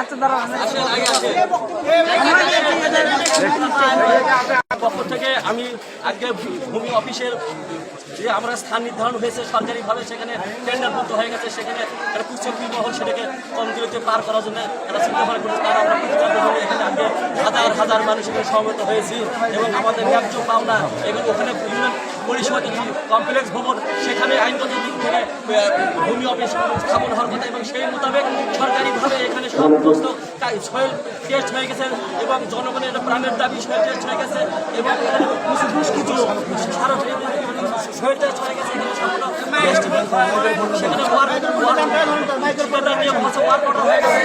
আচ্ছা পক্ষ থেকে আমি আজকে ভূমি অফিসের যে আমরা স্থান নির্ধারণ হয়েছে সরকারিভাবে, সেখানে টেন্ডার মুক্ত হয়ে গেছে, সেখানে একটা কুচক্রী মহল সেটাকে কম দূরত্বে পার করার জন্য একটা চিন্তা ভাবনা করেছে তারা আমরা প্রতিবাদ করে এখানে আজকে হাজার হাজার মানুষ এখানে সমবেত হয়েছি এবং আমাদের ন্যায্য পাওনা এবং ওখানে বিভিন্ন পরিষদ কমপ্লেক্স ভবন সেখানে আইনগত দিক থেকে ভূমি অফিস স্থাপন হওয়ার কথা এবং সেই মোতাবেক সরকারিভাবে এখানে সমস্ত সয়েল টেস্ট হয়ে গেছে এবং জনগণের প্রাণের দাবি সয়েল টেস্ট হয়ে গেছে এবং কিছু টেস্ট হয়ে সেখানে হয়ে গেছে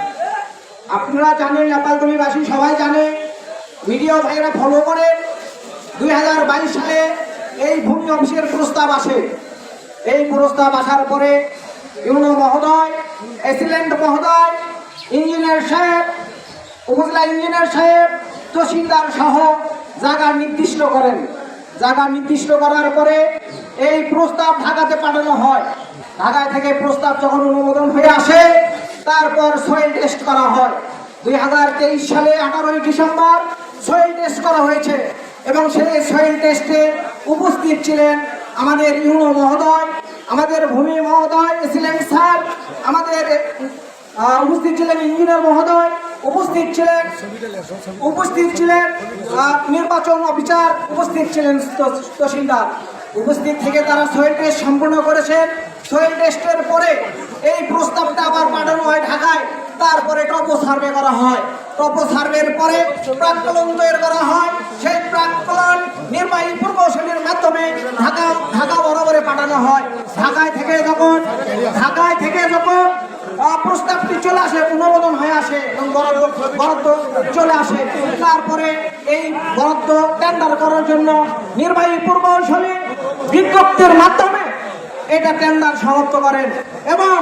আপনারা জানেন নেপালতলীবাসী সবাই জানে, মিডিয়া ভাইরা ফলো করে দুই সালে এই ভূমি অফিসের প্রস্তাব আসে। এই প্রস্তাব আসার পরে ইউনো মহোদয়, এসিলেন্ট মহোদয়, ইঞ্জিনিয়ার সাহেব, উপজেলা ইঞ্জিনিয়ার সাহেব, তহসিলদার সহ জায়গা নির্দিষ্ট করেন। জায়গা নির্দিষ্ট করার পরে এই প্রস্তাব ঢাকাতে পাঠানো হয়। ঢাকায় থেকে প্রস্তাব যখন অনুমোদন হয়ে আসে তারপর সয়েল টেস্ট করা হয়। দুই হাজার তেইশ সালে আঠারোই ডিসেম্বর সয়েল টেস্ট করা হয়েছে এবং সেই সয়েল টেস্টে উপস্থিত ছিলেন আমাদের ইউনো মহোদয়, আমাদের ভূমি মহোদয় ছিলেন স্যার, আমাদের উপস্থিত ছিলেন ইঞ্জিনিয়ার মহোদয়, উপস্থিত ছিলেন উপস্থিত ছিলেন নির্বাচন অফিসার, উপস্থিত ছিলেন তহসিলদার। উপস্থিত থেকে তারা সোয়েল টেস্ট সম্পূর্ণ করেছেন। সোয়েল টেস্টের পরে এই প্রস্তাবটা আবার পাঠানো হয় ঢাকায়। তারপরে টপো সার্ভে করা হয়। টপো সার্ভের পরে প্রাক্কলন তৈরি করা হয়। সেই প্রাক্কলন নির্বাহী প্রকৌশলীর মাধ্যমে ঢাকা ঢাকা বরাবরে পাঠানো হয়। ঢাকায় থেকে যখন, ঢাকায় থেকে যখন প্রস্তাবটি চলে আসে অনুমোদন হয়ে আসে এবং বরাদ্দ চলে আসে। তারপরে এই বরাদ্দ টেন্ডার করার জন্য নির্বাহী পূর্বশলী বিজ্ঞপ্তির মাধ্যমে এটা টেন্ডার সমাপ্ত করেন এবং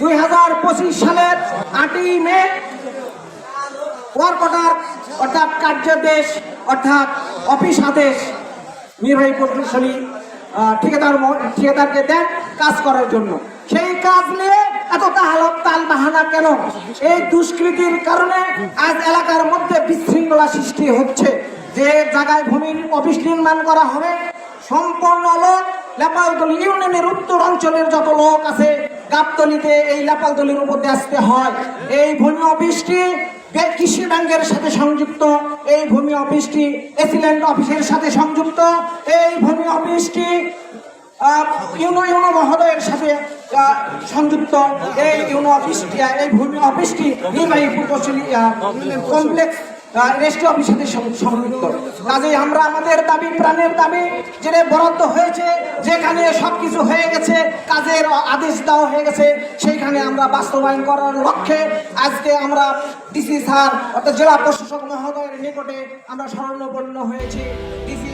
দুই হাজার পঁচিশ সালের আটই মে ওয়ার্ক অর্ডার অর্থাৎ কার্যাদেশ অর্থাৎ অফিস আদেশ নির্বাহী প্রকৌশলী ঠিকাদার ঠিকাদারকে দেন কাজ করার জন্য। সেই কাজ নিয়ে এত তাহালক তাল বাহানা কেন? এই দুষ্কৃতির কারণে আজ এলাকার মধ্যে বিশৃঙ্খলা সৃষ্টি হচ্ছে। যে জায়গায় ভূমির অফিস নির্মাণ করা হবে, সম্পূর্ণ লোক লেপালতলি ইউনিয়নের উত্তর অঞ্চলের যত লোক আছে, গাবতলিতে এই লেপালতলির উপর দিয়ে আসতে হয়। এই ভূমি অফিসটি কৃষি ব্যাংকের সাথে সংযুক্ত, এই ভূমি অফিসটি এসিল্যান্ড অফিসের সাথে সংযুক্ত, এই ভূমি অফিসটি ইউনো ইউনো মহোদয়ের সাথে সংযুক্ত। এই ইউনো অফিসটি এই ভূমি অফিসটি নির্বাহী কমপ্লেক্স রেস্টি অফিসের সাথে সংযুক্ত কাজেই আমরা আমাদের দাবি, প্রাণের দাবি যেটা বরাদ্দ হয়েছে, যেখানে সবকিছু হয়ে গেছে, কাজের আদেশ দেওয়া হয়ে গেছে, সেইখানে আমরা বাস্তবায়ন করার লক্ষ্যে আজকে আমরা ডিসি স্যার অর্থাৎ জেলা প্রশাসক মহোদয়ের নিকটে আমরা স্মরণপন্ন হয়েছি। ডিসি